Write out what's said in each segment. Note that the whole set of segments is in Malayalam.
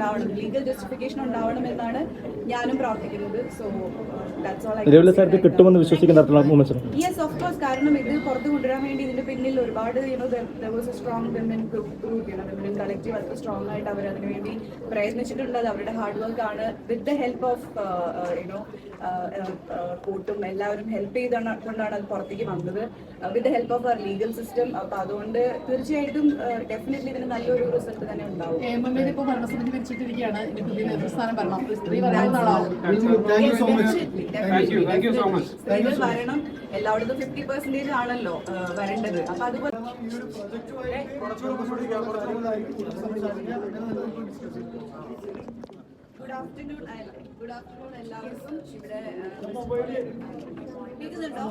ഉണ്ടാവണം ലീഗൽ ജസ്റ്റിഫിക്കേഷൻ ഉണ്ടാവണം എന്നാണ് ഞാനും പ്രാർത്ഥിക്കുന്നത്. സോ ദാറ്റ്സ് ഓൾ നിലവിലെ സ്ഥലത്ത് കിട്ടുമെന്ന് വിശ്വസിക്കുന്ന യെസ് ഓഫ് കോഴ്സ് കാരണം ഇത് പുറത്ത് കൊണ്ടുവരാൻ വേണ്ടി ഇതിന്റെ പിന്നിൽ ഒരുപാട് you know was a strong women group you know women collective അത്ര സ്ട്രോങ് ആയിട്ട് അവർ അതിനു വേണ്ടി പ്രയത്നിച്ചിട്ടുണ്ട്. അത് അവരുടെ ഹാർഡ് വർക്ക് ആണ്. With the help of you know കൂട്ടും എല്ലാവരും ഹെൽപ്പ് ചെയ്തുകൊണ്ടാണ് അത് പുറത്തേക്ക് വന്നത്. വിത്ത് ദ ഹെൽപ്പ് ഓഫ് അവർ ലീഗൽ സിസ്റ്റം അപ്പൊ അതുകൊണ്ട് തീർച്ചയായിട്ടും ഡെഫിനറ്റ്ലി ഇതിന് നല്ലൊരു റിസൾട്ട് തന്നെ ഉണ്ടാവും. എം എം എ ഇപ്പോൾ ഭരണസമിതി ഭരിച്ചിട്ടിരിക്കുകയാണ് ഇനി പുതിയ നേതൃസ്ഥാനം വരണം സ്ത്രീ വരണം. സ്ത്രീകൾ വരണം. എല്ലായിടത്തും ഫിഫ്റ്റി പെർസെന്റേജ് ആണല്ലോ വരേണ്ടത്. അപ്പൊ അതുപോലെ ഒരു ഗുഡ് ആഫ്റ്റർനൂൺ ഗുഡ് ആഫ്റ്റർനൂൺ എല്ലാവർക്കും. ഇവിടെ കേൾക്കുന്നുണ്ടോ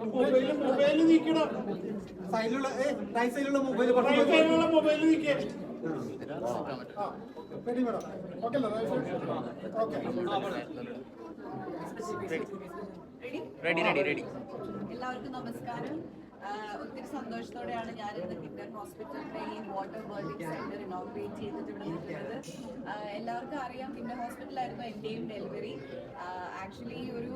മൊബൈൽ നീക്കണം. സൈഡിലുള്ള റൈറ്റ് സൈഡിലുള്ള മൊബൈൽ റൈറ്റ് സൈഡിലുള്ള mobile നീക്കേ. Ready madam okay ready ready ready എല്ലാവർക്കും നമസ്കാരം. ഒത്തിരി സന്തോഷത്തോടെയാണ് ഞാൻ ഇന്ന് കിൻഡർ ഹോസ്പിറ്റലിന്റെ ഈ വാട്ടർ ബേർഡിംഗ് സെന്റർ ഇനോഗ്രേറ്റ് ചെയ്തിട്ട് ഇവിടെ നിൽക്കുന്നത്. എല്ലാവർക്കും അറിയാം പിന്നെ ഹോസ്പിറ്റലായിരുന്നു എന്റെയും ഡെലിവറി. ആക്ച്വലി ഒരു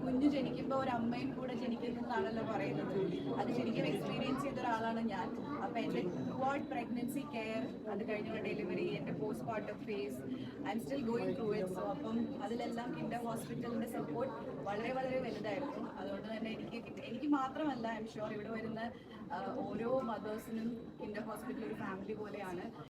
കുഞ്ഞു ജനിക്കുമ്പോൾ ഒരു അമ്മയും കൂടെ ജനിക്കുന്നതാണല്ലോ പറയുന്നത്. അത് ശരിക്കും എക്സ്പീരിയൻസ് ചെയ്ത ഒരാളാണ് ഞാൻ. അപ്പം എന്റെ ടുവാർഡ് പ്രഗ്നൻസി കെയർ അത് കഴിഞ്ഞുള്ള ഡെലിവറി എന്റെ postpartum phase I'm still going through it so അപ്പം അതിലെല്ലാം കിൻഡർ ഹോസ്പിറ്റലിന്റെ സപ്പോർട്ട് വളരെ വളരെ വലുതായിരുന്നു. അതുകൊണ്ട് തന്നെ എനിക്ക് എനിക്ക് മാത്രമല്ല ഐ എം ഷുവർ ഇവിടെ വരുന്ന ഓരോ മദേഴ്സിനും കിൻഡർ ഹോസ്പിറ്റൽ ഒരു ഫാമിലി പോലെയാണ്.